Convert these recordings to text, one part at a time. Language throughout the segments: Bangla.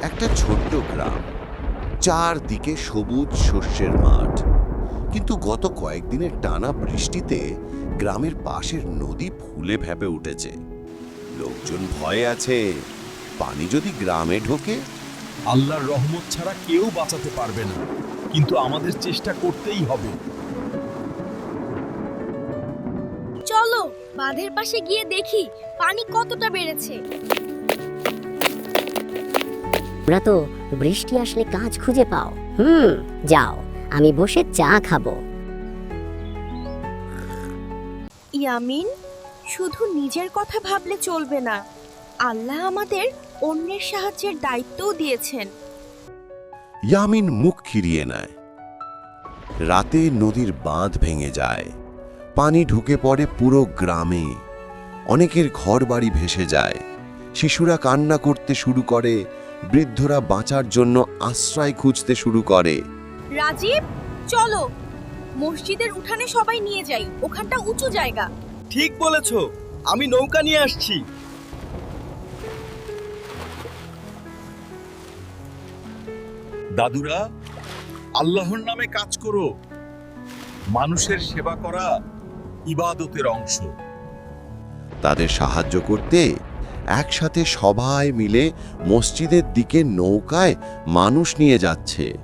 একটা ছোট্ট গ্রাম চারদিকে সবুজ শস্যের মাঠ। কিন্তু গত কয়েকদিনের টানা বৃষ্টিতে গ্রামের পাশের নদী ফুলে ভেপে উঠেছে। লোকজন ভয়ে আছে পানি যদি গ্রামে ঢোকে আল্লাহর রহমত ছাড়া কেউ বাঁচাতে পারবে না। কিন্তু আমাদের চেষ্টা করতেই হবে। চলো বাঁধের পাশে গিয়ে দেখি পানি কতটা বেড়েছে। তোমরা তো বৃষ্টি আসলে কাজ খুঁজে পাও। হুম। যাও আমি বসে চা খাব। ইয়ামিন শুধু নিজের কথা ভাবলে চলবে না। আল্লাহ আমাদের অন্যের সাহায্যের দায়িত্বও দিয়েছেন। ইয়ামিন মুখ ফিরিয়ে নেয়। রাতে নদীর বাঁধ ভেঙে যায়। পানি ঢুকে পড়ে পুরো গ্রামে। অনেকের ঘর বাড়ি ভেসে যায়। শিশুরা কান্না করতে শুরু করে বৃদ্ধরা বাঁচার জন্য আশ্রয় খুঁজতে শুরু করে। রাজীব চলো। মসজিদের উঠানে সবাই নিয়ে যাই। ওখানটা উঁচু জায়গা। ঠিক বলেছ। আমি নৌকা নিয়ে আসছি। দাদুরা আল্লাহর নামে কাজ করো। মানুষের সেবা করা ইবাদতের অংশ। তাদের সাহায্য করতে একসাথে সবাই মিলে মসজিদের দিকে নৌকায় মানুষ নিয়ে যাচ্ছে।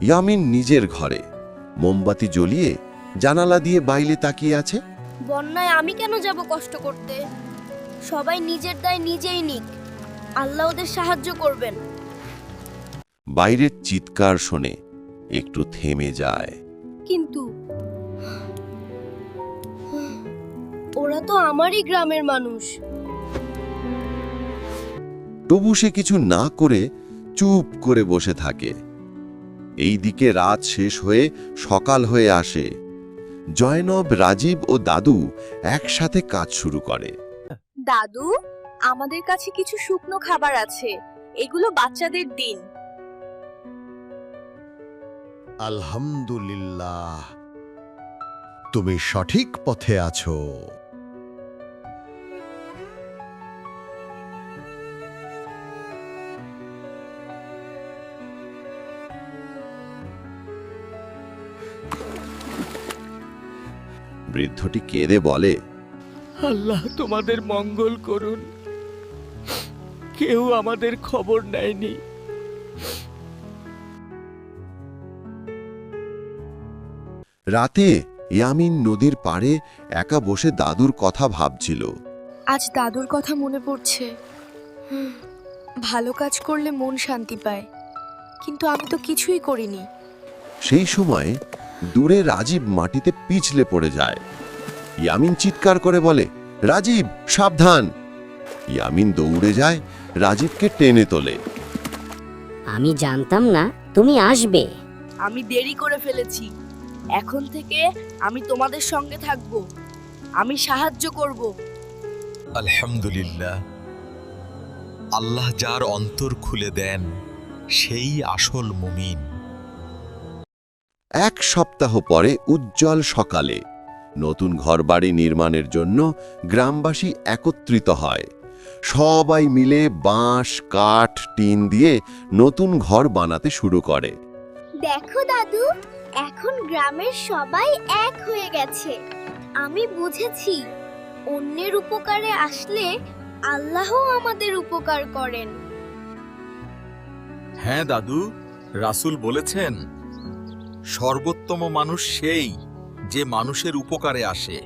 ইয়ামিন নিজের ঘরে। মোমবাতি জ্বলিয়ে জানালা দিয়ে বাইরে তাকিয়ে আছে। বন্যায় আমি কেন যাব কষ্ট করতে? সবাই নিজের দায় নিজেই নিক। আল্লাহ ওদের সাহায্য করবেন। বাইরের চিৎকার শোনে একটু থেমে যায়। কিন্তু ওরা তো আমারই গ্রামের মানুষ। তবু সে কিছু না করে চুপ করে বসে থাকে। এই দিকে রাত শেষ হয়ে সকাল হয়ে আসে। জয়নব রাজীব ও দাদু একসাথে কাজ শুরু করে। দাদু আমাদের কাছে কিছু শুকনো খাবার আছে। এগুলো বাচ্চাদের দিন। আলহামদুলিল্লাহ। তুমি সঠিক পথে আছো। বৃদ্ধটি কেঁদে বলে আল্লাহ তোমাদের মঙ্গল করুন। কেউ আমাদের খবর নেয়নি। রাতে ইয়ামিন নদীর পাড়ে একা বসে দাদুর কথা ভাবছিল। আজ দাদুর কথা মনে পড়ছে। হুম, ভালো কাজ করলে মন শান্তি পায়। কিন্তু আমি তো কিছুই করিনি। সেই সময় দূরে রাজীব মাটিতে পিছলে পড়ে যায়। ইয়ামিন চিৎকার করে বলে রাজীব সাবধান। ইয়ামিন দৌড়ে যায় রাজীবকে টেনে তোলে। আমি জানতাম না তুমি আসবে। আমি দেরি করে ফেলেছি। এখন থেকে আমি তোমাদের সঙ্গে থাকব। আমি সাহায্য করব। আলহামদুলিল্লাহ। আল্লাহ যার অন্তর খুলে দেন সেই আসল মুমিন। এক সপ্তাহ পরে উজ্জ্বল সকালে। নতুন ঘরবাড়ি নির্মাণের জন্য গ্রামবাসী একত্রিত হয়। সবাই মিলে বাঁশ কাঠ টিন দিয়ে নতুন ঘর বানাতে শুরু করে। দেখো দাদু এখন গ্রামের সবাই এক হয়ে গেছে। আমি বুঝেছি অন্যের উপকারে আসলে আল্লাহও আমাদের উপকার করেন। হ্যাঁ দাদু রাসূল বলেছেন সর্বোত্তম মানুষ সেই যে মানুষের উপকারে আসে।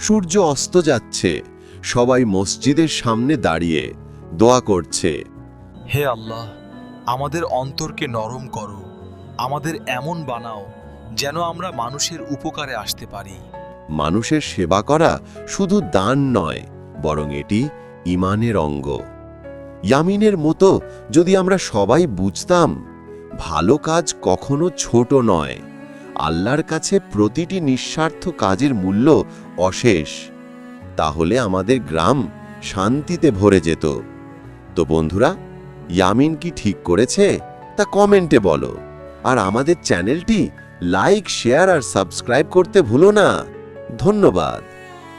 সূর্য অস্ত যাচ্ছে সবাই মসজিদের সামনে দাঁড়িয়ে দোয়া করছে। হে আল্লাহ আমাদের অন্তরকে নরম করো আমাদের এমন বানাও যেন আমরা মানুষের উপকারে আসতে পারি। মানুষের সেবা করা শুধু দান নয় বরং এটি ইমানের অঙ্গ। ইয়ামিনের মতো যদি আমরা সবাই বুঝতাম ভালো কাজ কখনো ছোট নয়। আল্লাহর কাছে প্রতিটি নিঃস্বার্থ কাজের মূল্য অশেষ। তাহলে আমাদের গ্রাম শান্তিতে ভরে যেত। তো বন্ধুরা, ইয়ামিন কি ঠিক করেছে? তা কমেন্টে বলো। আর আমাদের চ্যানেলটি লাইক, শেয়ার আর সাবস্ক্রাইব করতে ভুলো না। ধন্যবাদ।